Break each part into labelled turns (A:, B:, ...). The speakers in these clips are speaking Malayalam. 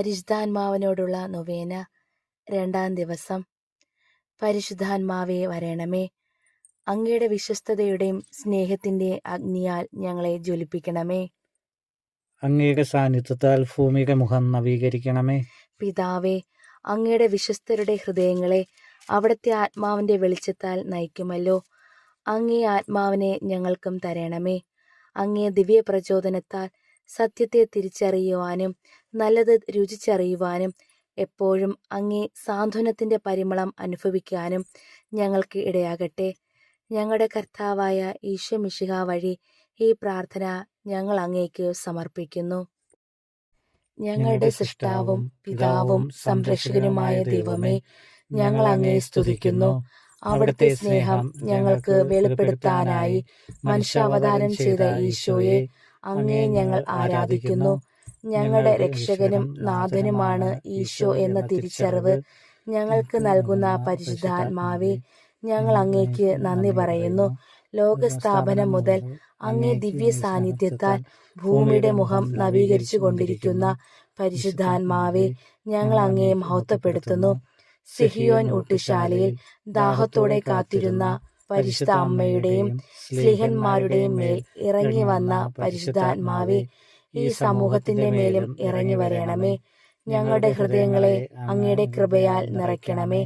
A: പരിശുദ്ധാത്മാവിനോടുള്ള നൊവേന രണ്ടാം ദിവസം. പരിശുദ്ധാത്മാവെ വരണമേ. അങ്ങയുടെ വിശ്വസ്തതയുടെയും സ്നേഹത്തിന്റെ അഗ്നിയാൽ ഞങ്ങളെ ജ്വലിപ്പിക്കണമേ.
B: അങ്ങയുടെ സാന്നിധ്യത്താൽ ഭൂമിയുടെ മുഖം നവീകരിക്കണമേ.
A: പിതാവേ അങ്ങയുടെ വിശ്വസ്തരുടെ ഹൃദയങ്ങളെ അവിടുത്തെ ആത്മാവിന്റെ വെളിച്ചത്താൽ നയിക്കുമല്ലോ. അങ്ങേ ആത്മാവിനെ ഞങ്ങൾക്കും തരണമേ. അങ്ങേ ദിവ്യ പ്രചോദനത്താൽ സത്യത്തെ തിരിച്ചറിയുവാനും നല്ലത് രുചിച്ചറിയുവാനും എപ്പോഴും അങ്ങേ സാന്ത്വനത്തിന്റെ പരിമളം അനുഭവിക്കാനും ഞങ്ങൾക്ക് ഇടയാകട്ടെ. ഞങ്ങളുടെ കർത്താവായ ഈശോ മിശിഹ വഴി ഈ പ്രാർത്ഥന ഞങ്ങൾ അങ്ങേക്ക് സമർപ്പിക്കുന്നു. ഞങ്ങളുടെ സൃഷ്ടാവും പിതാവും സംരക്ഷകനുമായ ദൈവമേ ഞങ്ങൾ അങ്ങേ സ്തുതിക്കുന്നു. അവിടുത്തെ സ്നേഹം ഞങ്ങൾക്ക് വെളിപ്പെടുത്താനായി മനുഷ്യാവതാരം ചെയ്ത ഈശോയെ അങ്ങേ ഞങ്ങൾ ആരാധിക്കുന്നു. ഞങ്ങളുടെ രക്ഷകനും നാഥനുമാണ് ഈശോ എന്ന തിരിച്ചറിവ്. ഞങ്ങൾക്ക് നൽകുന്ന പരിശുദ്ധാത്മാവെ ഞങ്ങൾ അങ്ങേക്ക് നന്ദി പറയുന്നു. ലോകസ്ഥാപനം മുതൽ അങ്ങേ ദിവ്യ സാന്നിധ്യത്താൽ ഭൂമിയുടെ മുഖം നവീകരിച്ചു കൊണ്ടിരിക്കുന്ന പരിശുദ്ധാത്മാവെ ഞങ്ങൾ അങ്ങേ മഹത്വപ്പെടുത്തുന്നു. സിഹിയോൻ ഊട്ടുശാലയിൽ ദാഹത്തോടെ കാത്തിരുന്ന പരിശുദ്ധ അമ്മയുടെയും സ്ലിഹന്മാരുടെയും മേൽ ഇറങ്ങി വന്ന പരിശുദ്ധാത്മാവെ ഈ സമൂഹത്തിന്റെ മേലും ഇറങ്ങി വരണമേ. ഞങ്ങളുടെ ഹൃദയങ്ങളെ അങ്ങയുടെ കൃപയാൽ നിറയ്ക്കണമേ.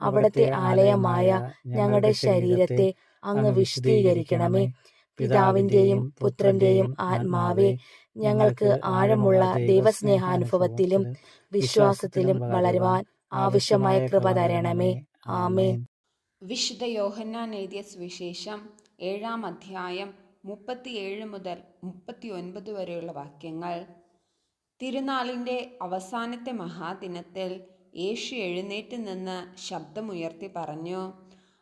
A: അവിടുത്തെ ആലയമായ ഞങ്ങളുടെ ശരീരത്തെ അങ്ങ് വിശദീകരിക്കണമേ പിതാവിന്റെയും പുത്രന്റെയും ആത്മാവെ ഞങ്ങൾക്ക് ആഴമുള്ള ദൈവസ്നേഹാനുഭവത്തിലും വിശ്വാസത്തിലും വളരുവാൻ ആവശ്യമായ കൃപ തരണമേ. ആമേൻ.
C: വിശുദ്ധ യോഹന്നാൻ എഴുതിയ സുവിശേഷം ഏഴാം അധ്യായം മുപ്പത്തിയേഴ് മുതൽ മുപ്പത്തി ഒൻപത് വരെയുള്ള വാക്യങ്ങൾ. തിരുനാളിന്റെ അവസാനത്തെ മഹാദിനത്തിൽ യേശു എഴുന്നേറ്റ് നിന്ന് ശബ്ദമുയർത്തി പറഞ്ഞു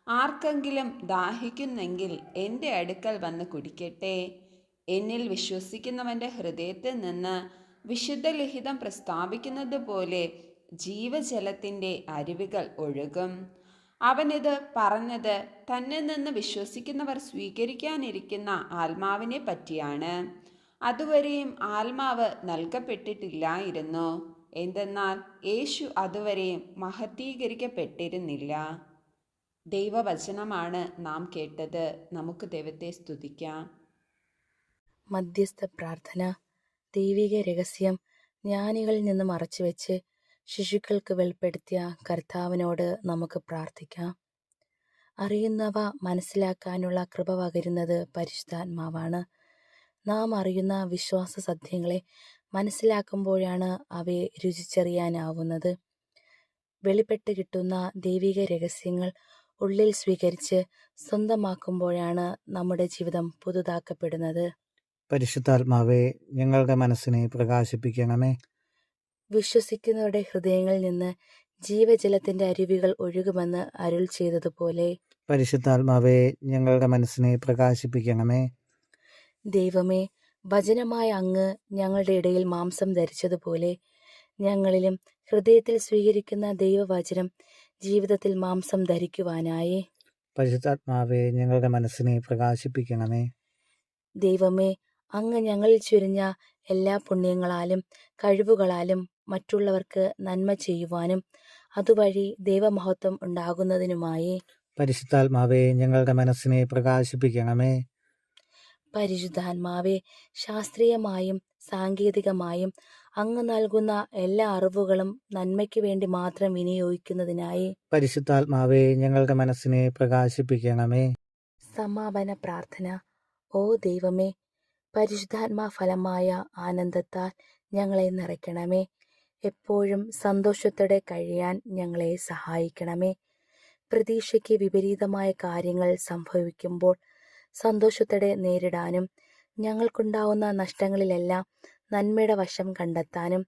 C: ആർക്കെങ്കിലും ദാഹിക്കുന്നെങ്കിൽ എന്റെ അടുക്കൽ വന്ന് കുടിക്കട്ടെ. എന്നിൽ വിശ്വസിക്കുന്നവന്റെ ഹൃദയത്തിൽ നിന്ന് വിശുദ്ധ പ്രസ്താവിക്കുന്നത് പോലെ ജീവജലത്തിന്റെ അരുവികൾ ഒഴുകും. അവനിത് പറഞ്ഞത് തന്നെ നിന്ന് വിശ്വസിക്കുന്നവർ സ്വീകരിക്കാനിരിക്കുന്ന ആത്മാവിനെ പറ്റിയാണ്. അതുവരെയും ആത്മാവ് നൽകപ്പെട്ടിട്ടില്ലായിരുന്നു. എന്തെന്നാൽ യേശു അതുവരെയും മഹത്തീകരിക്കപ്പെട്ടിരുന്നില്ല. ദൈവവചനമാണ് നാം കേട്ടത്. നമുക്ക് ദൈവത്തെ സ്തുതിക്കാം.
A: മധ്യസ്ഥ പ്രാർത്ഥന ദൈവിക രഹസ്യം ജ്ഞാനികളിൽ നിന്ന് മറച്ചുവെച്ച് ശിശുക്കൾക്ക് വെളിപ്പെടുത്തിയ കർത്താവിനോട് നമുക്ക് പ്രാർത്ഥിക്കാം. അറിയുന്നവ മനസ്സിലാക്കാനുള്ള കൃപ പകരുന്നത് പരിശുദ്ധാത്മാവാണ്. നാം അറിയുന്ന വിശ്വാസ സത്യങ്ങളെ മനസ്സിലാക്കുമ്പോഴാണ് അവയെ രുചിച്ചറിയാനാവുന്നത്. വെളിപ്പെട്ട് കിട്ടുന്ന ദൈവിക രഹസ്യങ്ങൾ ഉള്ളിൽ സ്വീകരിച്ച് സ്വന്തമാക്കുമ്പോഴാണ് നമ്മുടെ ജീവിതം പുതുതാക്കപ്പെടുന്നത്.
B: പരിശുദ്ധാത്മാവെ ഞങ്ങളുടെ മനസ്സിനെ പ്രകാശിപ്പിക്കണമേ.
A: വിശ്വസിക്കുന്നവരുടെ ഹൃദയങ്ങളിൽ നിന്ന് ജീവജലത്തിന്റെ അരുവികൾ ഒഴുകുമെന്ന് അരുൾ ചെയ്തതുപോലെ.
B: പരിശുദ്ധാത്മാവേ ഞങ്ങളുടെ മനസ്സിനെ പ്രകാശിപ്പിക്കണമേ.
A: ദൈവമേ വചനമായ അങ്ങ് ഞങ്ങളുടെ ഇടയിൽ മാംസം ധരിച്ചതുപോലെ ഞങ്ങളിലും ഹൃദയത്തിൽ സ്വീകരിക്കുന്ന ദൈവവചനം ജീവിതത്തിൽ മാംസം ധരിക്കുവാനായി.
B: പരിശുദ്ധാത്മാവേ ഞങ്ങളുടെ മനസ്സിനെ പ്രകാശിപ്പിക്കണമേ.
A: ദൈവമേ അങ്ങ് ഞങ്ങളിൽ ചുരിഞ്ഞ എല്ലാ പുണ്യങ്ങളാലും കഴിവുകളാലും മറ്റുള്ളവർക്ക് നന്മ ചെയ്യുവാനും അതുവഴി ദൈവമഹത്വം ഉണ്ടാകുന്നതിനുമായി.
B: പരിശുദ്ധാത്മാവേ ഞങ്ങളുടെ മനസ്സിനെ പ്രകാശിപ്പിക്കണമേ.
A: പരിശുദ്ധാത്മാവേ ശാസ്ത്രീയമായും സാങ്കേതികമായും അങ്ങ് നൽകുന്ന എല്ലാ അറിവുകളും നന്മയ്ക്ക് വേണ്ടി മാത്രം വിനിയോഗിക്കുന്നതിനായി.
B: പരിശുദ്ധാത്മാവെ ഞങ്ങളുടെ മനസ്സിനെ പ്രകാശിപ്പിക്കണമേ.
A: സമാപന പ്രാർത്ഥന. ഓ ദൈവമേ പരിശുദ്ധാത്മാ ഫലമായ ആനന്ദത്താൽ ഞങ്ങളെ നിറയ്ക്കണമേ. എപ്പോഴും സന്തോഷത്തോടെ കഴിയാൻ ഞങ്ങളെ സഹായിക്കണമേ. പ്രതീക്ഷയ്ക്ക് വിപരീതമായ കാര്യങ്ങൾ സംഭവിക്കുമ്പോൾ സന്തോഷത്തോടെ നേരിടാനും ഞങ്ങൾക്കുണ്ടാവുന്ന നഷ്ടങ്ങളിലെല്ലാം നന്മയുടെ വശം കണ്ടെത്താനും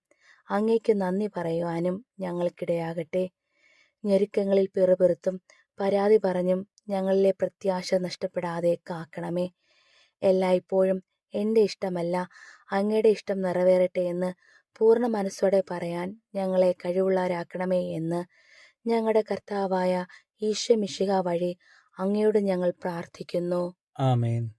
A: അങ്ങേക്ക് നന്ദി പറയുവാനും ഞങ്ങൾക്കിടയാകട്ടെ. ഞെരുക്കങ്ങളിൽ പിറുപിറുത്തും പരാതി പറഞ്ഞും ഞങ്ങളിലെ പ്രത്യാശ നഷ്ടപ്പെടാതെ കാക്കണമേ. എല്ലായ്പ്പോഴും എന്റെ ഇഷ്ടമല്ല. അങ്ങയുടെ ഇഷ്ടം നിറവേറട്ടെ എന്ന് പൂർണ മനസ്സോടെ പറയാൻ ഞങ്ങളെ കഴിവുള്ളവരാക്കണമേ എന്ന് ഞങ്ങളുടെ കർത്താവായ ഈശോ മിശിഹ വഴി അങ്ങയോട് ഞങ്ങൾ പ്രാർത്ഥിക്കുന്നു.
B: ആമേൻ.